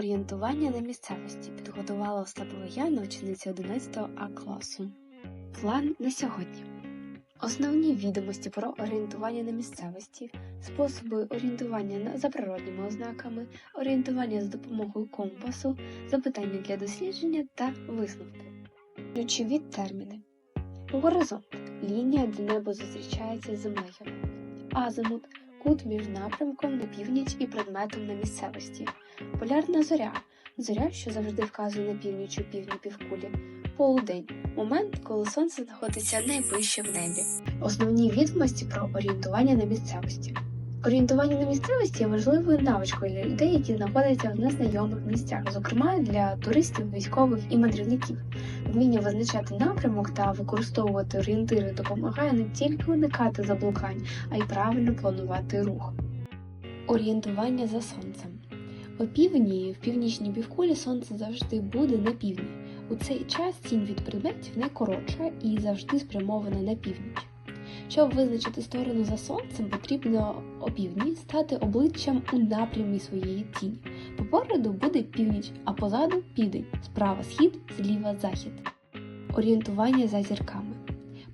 Орієнтування на місцевості підготувала Остапова Яна, учениця 11 А класу. План на сьогодні. Основні відомості про орієнтування на місцевості, способи орієнтування за природніми ознаками, орієнтування за допомогою компасу, запитання для дослідження та висновки. Ключові терміни. Горизонт лінія, де небо зустрічається з землею. Азимут кут між напрямком на північ і предметом на місцевості. Полярна зоря зоря, що завжди вказує на північ у півдні півкулі. Полудень момент, коли сонце знаходиться найвище в небі. Основні відомості про орієнтування на місцевості. Орієнтування на місцевості є важливою навичкою для людей, які знаходяться в незнайомих місцях, зокрема для туристів, військових і мандрівників. Вміння визначати напрямок та використовувати орієнтири допомагає не тільки уникати заблукань, а й правильно планувати рух. Орієнтування за сонцем. У півдні, в північній півкулі сонце завжди буде на півдні. У цей час тінь від предметів найкоротша і завжди спрямована на північ. Щоб визначити сторону за сонцем, потрібно опівдні стати обличчям у напрямі своєї тіні. Попереду буде північ, а позаду південь, справа схід, зліва захід. Орієнтування за зірками.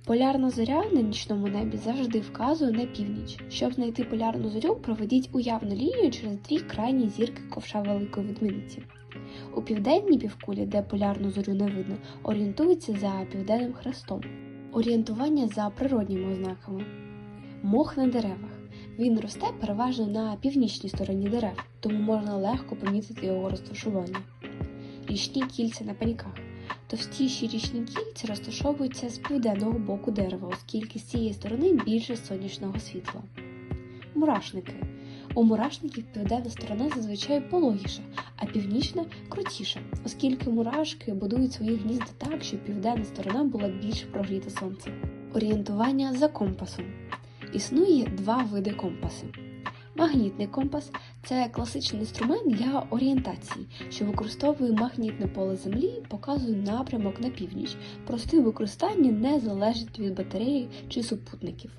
Полярна зоря на нічному небі завжди вказує на північ. Щоб знайти полярну зорю, проведіть уявну лінію через дві крайні зірки ковша Великої Ведмедиці. У південній півкулі, де полярну зорю не видно, орієнтуються за південним хрестом. Орієнтування за природніми ознаками. Мох на деревах. Він росте переважно на північній стороні дерев, тому можна легко помітити його розташування. Річні кільця на пеньках. Товстіші річні кільця розташовуються з південного боку дерева, оскільки з цієї сторони більше сонячного світла. Мурашники. У мурашників південна сторона зазвичай пологіша, а північна крутіша, оскільки мурашки будують свої гнізда так, щоб південна сторона була більш прогріта сонцем. Орієнтування за компасом. Існує два види компаси. Магнітний компас це класичний інструмент для орієнтації, що використовує магнітне поле Землі показує напрямок на північ. Просте використання не залежить від батареї чи супутників.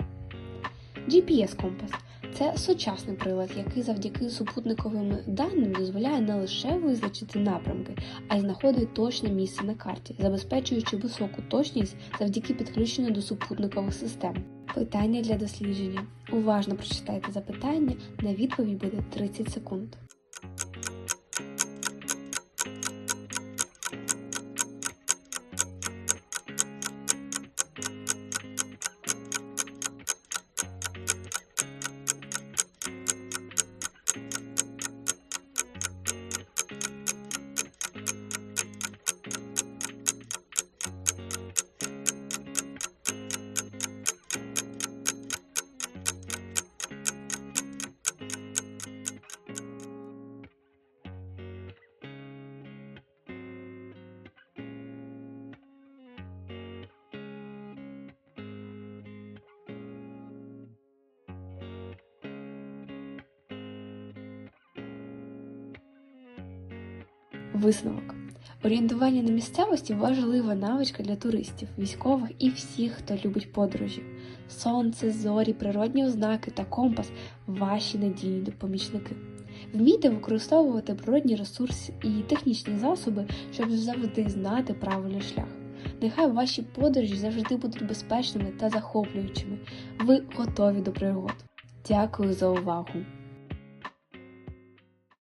GPS-компас це сучасний прилад, який завдяки супутниковим даним дозволяє не лише визначити напрямки, а й знаходить точне місце на карті, забезпечуючи високу точність завдяки підключенню до супутникових систем. Питання для дослідження. Уважно прочитайте запитання, на відповідь буде 30 секунд. Висновок. Орієнтування на місцевості важлива навичка для туристів, військових і всіх, хто любить подорожі. Сонце, зорі, природні ознаки та компас ваші надійні допомічники. Вмійте використовувати природні ресурси і технічні засоби, щоб завжди знати правильний шлях. Нехай ваші подорожі завжди будуть безпечними та захоплюючими. Ви готові до пригод. Дякую за увагу!